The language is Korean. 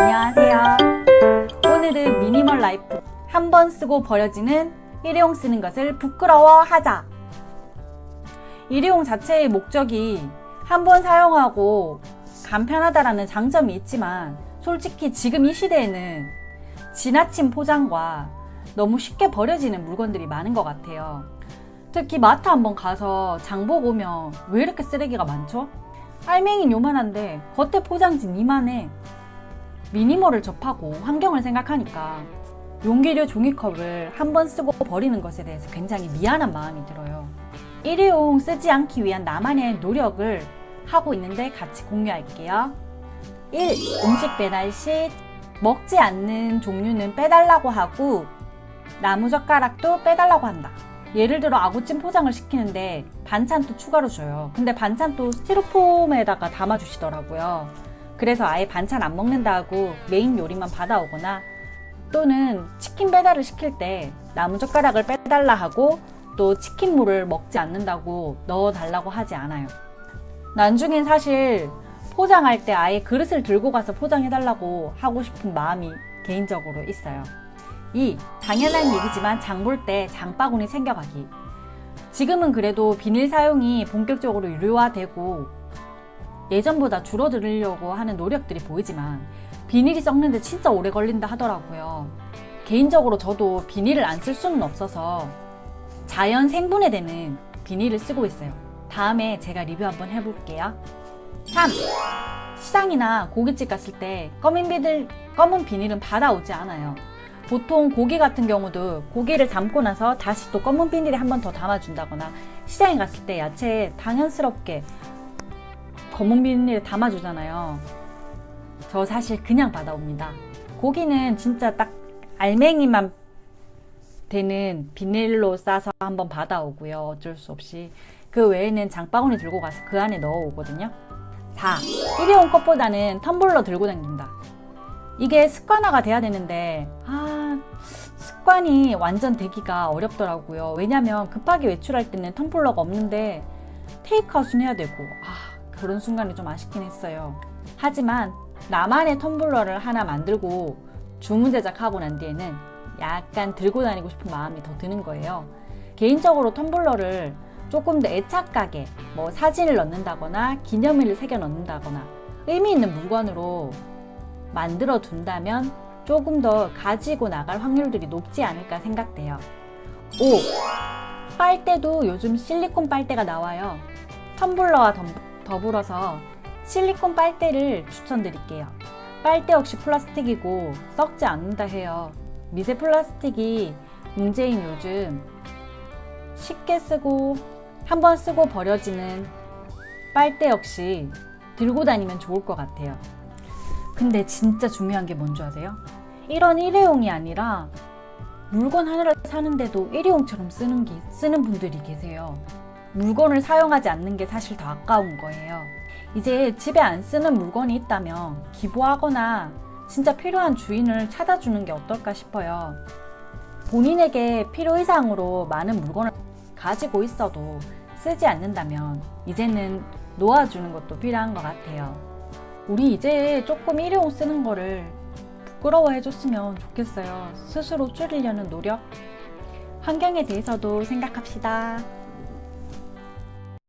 안녕하세요. 오늘은 미니멀 라이프. 한 번 쓰고 버려지는 일회용 쓰는 것을 부끄러워하자. 일회용 자체의 목적이 한 번 사용하고 간편하다라는 장점이 있지만 솔직히 지금 이 시대에는 지나친 포장과 너무 쉽게 버려지는 물건들이 많은 것 같아요. 특히 마트 한번 가서 장 보고 오면 왜 이렇게 쓰레기가 많죠? 알맹이는 요만한데 겉에 포장진 이만해. 미니멀을 접하고 환경을 생각하니까 용기류 종이컵을 한 번 쓰고 버리는 것에 대해서 굉장히 미안한 마음이 들어요. 일회용 쓰지 않기 위한 나만의 노력을 하고 있는데 같이 공유할게요. 1. 음식 배달 시 먹지 않는 종류는 빼달라고 하고 나무젓가락도 빼달라고 한다. 예를 들어 아구찜 포장을 시키는데 반찬도 추가로 줘요. 근데 반찬도 스티로폼에다가 담아주시더라고요. 그래서 아예 반찬 안 먹는다고 메인 요리만 받아오거나 또는 치킨 배달을 시킬 때 나무 젓가락을 빼달라 하고 또 치킨물을 먹지 않는다고 넣어달라고 하지 않아요. 나중엔 사실 포장할 때 아예 그릇을 들고 가서 포장해달라고 하고 싶은 마음이 개인적으로 있어요. 2. 당연한 얘기지만 장 볼 때 장바구니 챙겨가기. 지금은 그래도 비닐 사용이 본격적으로 유료화되고 예전보다 줄어들려고 하는 노력들이 보이지만 비닐이 썩는데 진짜 오래 걸린다 하더라고요. 개인적으로 저도 비닐을 안 쓸 수는 없어서 자연 생분해 되는 비닐을 쓰고 있어요. 다음에 제가 리뷰 한번 해볼게요. 3. 시장이나 고깃집 갔을 때 검은 비닐, 검은 비닐은 받아오지 않아요. 보통 고기 같은 경우도 고기를 담고 나서 다시 또 검은 비닐에 한 번 더 담아준다거나 시장에 갔을 때 야채 당연스럽게 검은 비닐에 담아주잖아요. 저 사실 그냥 받아옵니다. 고기는 진짜 딱 알맹이만 되는 비닐로 싸서 한번 받아오고요. 어쩔 수 없이. 그 외에는 장바구니 들고 가서 그 안에 넣어오거든요. 4. 일회용 컵보다는 텀블러 들고 다닌다. 이게 습관화가 돼야 되는데, 아, 습관이 완전 되기가 어렵더라고요. 왜냐면 급하게 외출할 때는 텀블러가 없는데 테이크아웃은 해야 되고, 아, 그런 순간이 좀 아쉽긴 했어요. 하지만 나만의 텀블러를 하나 만들고 주문 제작하고 난 뒤에는 약간 들고 다니고 싶은 마음이 더 드는 거예요. 개인적으로 텀블러를 조금 더 애착하게 뭐 사진을 넣는다거나 기념일을 새겨 넣는다거나 의미 있는 물건으로 만들어 둔다면 조금 더 가지고 나갈 확률들이 높지 않을까 생각돼요. 5. 빨대도 요즘 실리콘 빨대가 나와요. 텀블러와 덤- 더불어서 실리콘 빨대를 추천드릴게요. 빨대 역시 플라스틱이고 썩지 않는다 해요. 미세 플라스틱이 문제인 요즘 쉽게 쓰고 한 번 쓰고 버려지는 빨대 역시 들고 다니면 좋을 것 같아요. 근데 진짜 중요한 게 뭔지 아세요? 이런 일회용이 아니라 물건 하나를 사는데도 일회용처럼 쓰는, 게, 쓰는 분들이 계세요. 물건을 사용하지 않는 게 사실 더 아까운 거예요. 이제 집에 안 쓰는 물건이 있다면 기부하거나 진짜 필요한 주인을 찾아주는 게 어떨까 싶어요. 본인에게 필요 이상으로 많은 물건을 가지고 있어도 쓰지 않는다면 이제는 놓아주는 것도 필요한 것 같아요. 우리 이제 조금 일회용 쓰는 거를 부끄러워해 줬으면 좋겠어요. 스스로 줄이려는 노력. 환경에 대해서도 생각합시다.